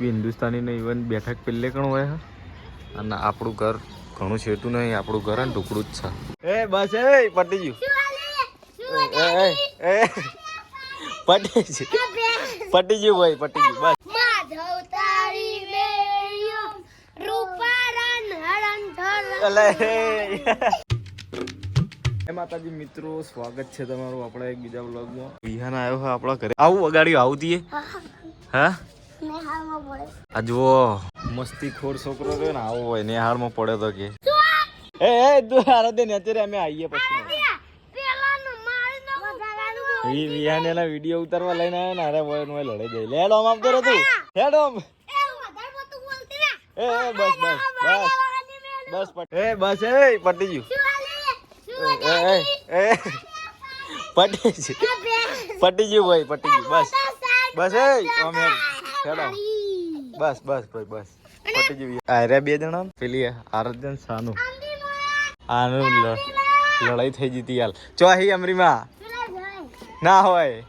SP હિન્દુસ્તાનીને even બેઠક પેલે કણ હોય અને આપણું ઘર ઘણું છેટું નહીં આપણું ઘર ને ટુકડું જ છે. એ બસ એ પટી ગયું એ એ એ પટી ગયું પટી ગયું ભાઈ પટી ગયું બસ માતાજી મિત્રો સ્વાગત છે તમારું આપણા એક બીજા બ્લોગમાં વિહાન આવ્યો છે આપણા ઘરે. આવું વગાડ્યું આવું દીએ. હા? આ જુઓ. મસ્તી ખોર છોકરો રહ્યો ને આવો હોય નેહાળમાં પડે તો કે. એ એ તું હારે ને અત્યારે અમે આવીએ પછી. પેલાનું મારી નો. વધારાનું વી વિહાન એના વીડિયો ઉતારવા લઈને આવ્યો ને અરે બોય નો લડે જાય. લે ડોમ આમ કરો તું. હે ડોમ એ બસ બસ બસ. બસ પટ એ બસ એ પટી ગયું. એ એ એ પટી ગયું. પટી ગયું ભાઈ પટી ગયું. બસ. બસ એ અમે હેડો બસ બસ ભાઈ બસ. પટી ગયું. આર્યા બે જણા પેલી આરાધ્યન સાનું આનું લડાઈ થઈ જતી હાલ. ચો હી અમરીમાં ના હોય.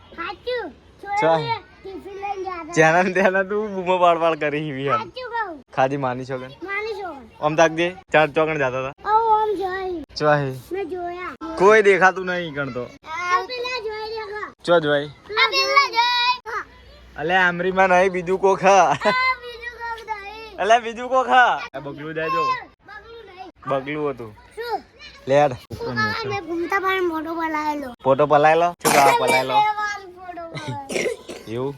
ચાલ. જ્યાંના ને ત્યાંના તું બૂમો પાડ પાડ કરી હી વિહાન ખાધી માની છો કે આમ તાક દે. ચાર ચોકણ જતા હતા. ચો હી. મેં જોયા. કોઈ દેખાતું નહીં ગણતો. ચો જોઈ. અલે આમરીમાં નહીં બીજું કો ખા કોક અલે બીજું કો ખા આ બગલું જાય જો. બગલું હતું. લેડ ફોટો પલાયેલો? શું કા પલાયેલો? એવું?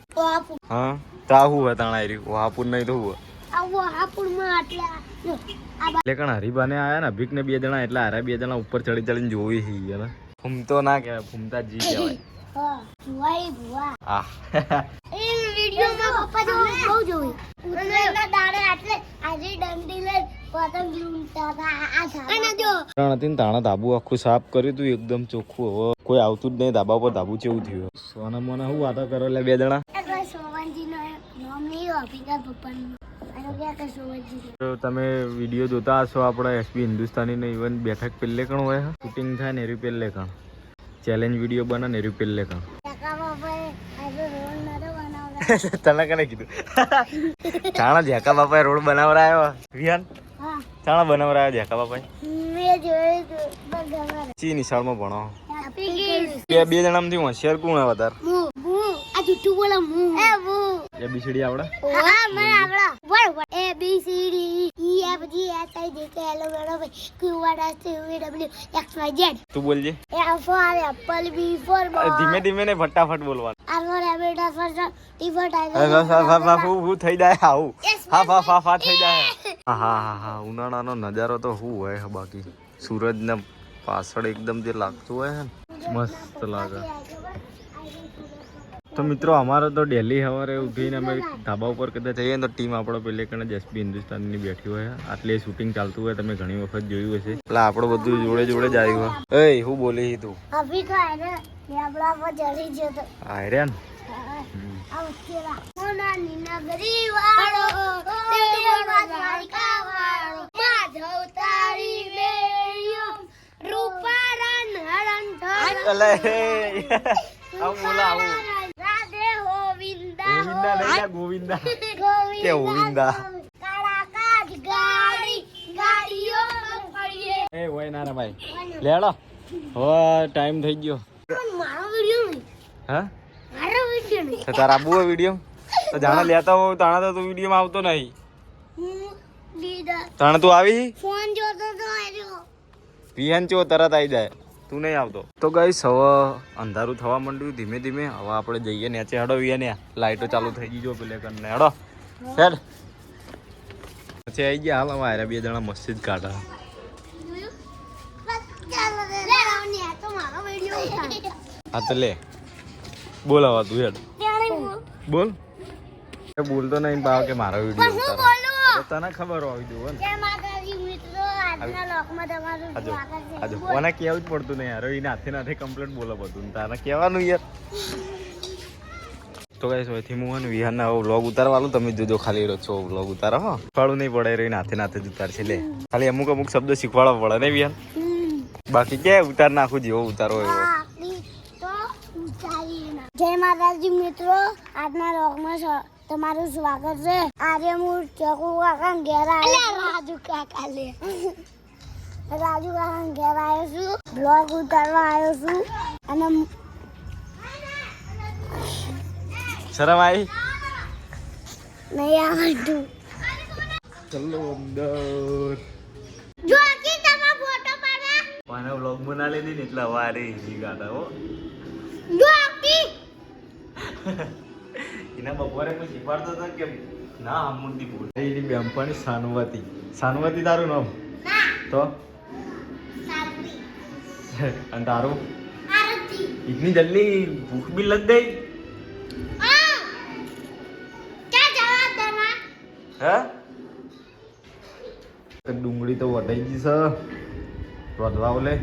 હા? તા હું હતા આયરી વાપુર નહીં તો હું એટલે કણ હરીબાને આયા ને? અભિક ને બે જણા એટલે હારા બે જણા ઉપર ચડી ચડીને હી ને ફૂમતો ના કહેવાય ફૂમતા જી કહેવાય હા, ભુવાઈ ભુવા. આ એ વિડીયોમાં પપ્પા જો બહુ જોઈ ઉત્તરાયણના દાડે આટલે આજે ડંડી લે પતંગ લૂંટતા હતા. આ અને જો ત્રણ હતી તાણા ધાબુ આખું સાફ કર્યું તું એકદમ ચોખ્ખું. હવે કોઈ આવતું જ નહીં ધાબા પર ધાબુ કેવું થયું. સોના મને શું વાતો કરો એટલે બે જણા? નામ નહીં પપ્પાનું. સોવનજી તો તમે વીડિયો જોતા હશો આપણે એસબી હિન્દુસ્તાની ને ઇવન બેઠક પહેલે કણ હોય શૂટિંગ થાય ને એરી પહેલે કણ. ચેલેન્જ વીડિયો બને ને એરી પહેલે કણ કાકા પપ્પાએ આજે રોડ નતો બનાવતા તને કને કીધું. ચાણા ઝેકા બાપાએ રોડ બનાવરાયો. વિહાન હા. ચાણા બનાવરાયો ઝેકા બાપાએ. મેં જોયું તું. ચી નિશાળમાં ભણો. બે બે જણા જણામાંથી હોશિયાર કોણ હે વધારે જુઠ્ઠું બોલે મુ. એ મુ. આવડે? હા મને આવડે. A B C D E F G I J K L O Q R S U W X Y Z તું બોલજે. A for apple B for ધીમે ધીમે ને ફટાફટ બોલવાનું. R for rabbit R for T for હા, હા, હા, હા, હા, હું હું થઈ જાય આવું. હા હા હા હા થઈ જાય. હા હા હા ઉનાળાનો નજારો તો શું હોય બાકી? સુરજ ને પાછળ એકદમ જે લાગતું હોય ને મસ્ત લાગે. તો મિત્રો અમારે તો ડેલી સવારે ઉઠીને અમે ધાબા ઉપર કદાચ જઈએ તો ટીમ આપણો પેલે કણે જસબી હિન્દુસ્તાનની બેઠી હોય. આટલી શૂટિંગ ચાલતું હોય તમે ઘણી વખત જોયું હશે. એટલે આપણો બધું જોડે જોડે જ આવ્યું હોય. એ હું બોલી તું? અભી તો આને લેબડા પર ચડી ગયો તો. આયર્યા ને? આ ઉકેલા સોનાની નગરી વાળો દેવળમાં દ્વારકા વાળો. માધવ તારી વેયો રૂપારણ હરણ ધરણ. અલે આવું બોલા આવું ગોવિંદા લઈ ગોવિંદા. ગોવિંદા. કે ગોવિંદા કાળા કાજ ગાડી ગાડીઓ ફરીએ. એ હોય ના રે ભાઈ. લેડો. હો ટાઈમ થઈ ગયો. મારો વિડિયો નહીં. હા? મારો વિડિયો નહીં. તો તારા આબુ વીડિયો? તો જાણે લેતા હોય તાણે તો તું વિડીયોમાં આવતો નહીં. તાણે તું આવી? ફોન જોતો તો આવ્યો વિહાન ચો તરત આવી જાય. તું નહીં આવતો. તો ગઈ હવે અંધારું થવા માંડ્યું. ધીમે ધીમે હવે આપણે જઈએ નેચે. હેડો ને. લાઈટો ચાલુ થઈ ગઈ જો પેલે કરીને હડો. હેડ. પછી આવી ગયા હાલ હવે બે જણા મસ્જિદ કાઢા હા તો લે. બોલ હવે તું હેડ. બોલ. બોલતો નહીં બાવ કે મારો વીડિયો તને ખબર હોવી જોઈએ ને જય માતાજી મિત્રો આજના લોકમાં તમારું આજો કોને કેવું જ પડતું નહીં યાર. એને હાથે નાથે કમ્પ્લેટ બોલો બધું. તારે કહેવાનું યાર. તો કઈ સોથી હું વિહારના વ્લોગ ઉતારવાનું તમે જોજો ખાલી છો વ્લોગ ઉતારો હો. શીખવાડું નહીં પડે રહીને હાથે નાથે જ ઉતારશે લે. ખાલી અમુક અમુક શબ્દ શીખવાડવા પડે ને વિહાન? બાકી કે ઉતાર નાખું જેવો ઉતારો એવો. જય માતાજી મિત્રો. આજના તમારું સ્વાગત છે. આજે હું ચકુ કાકા ઘેર આવ્યો રાજુ કાકા લે. રાજુ કાકા ઘેર આવ્યો છું. બ્લોગ ઉતારવા આવ્યો છું. અને શરમ આવી? નહીં આવડતું. ચલો અંદર. જો આખી તમારો ફોટો પાડે મને વ્લોગ બના લીધી ને એટલે વારે ઈ ગાતા હો. જો આખી. એના બપોરે કોઈ શીખવાડતો હતો કે ના બોલ એની બેનપણી સાનવતી. સાનવતી તારું નામ? તો? અને તારું? આરતી. ઇતની જલ્દી ભૂખ બી લગ ગઈ? હે. ડુંગળી તો વટાઈ ગઈ છે. રોધવા બોલે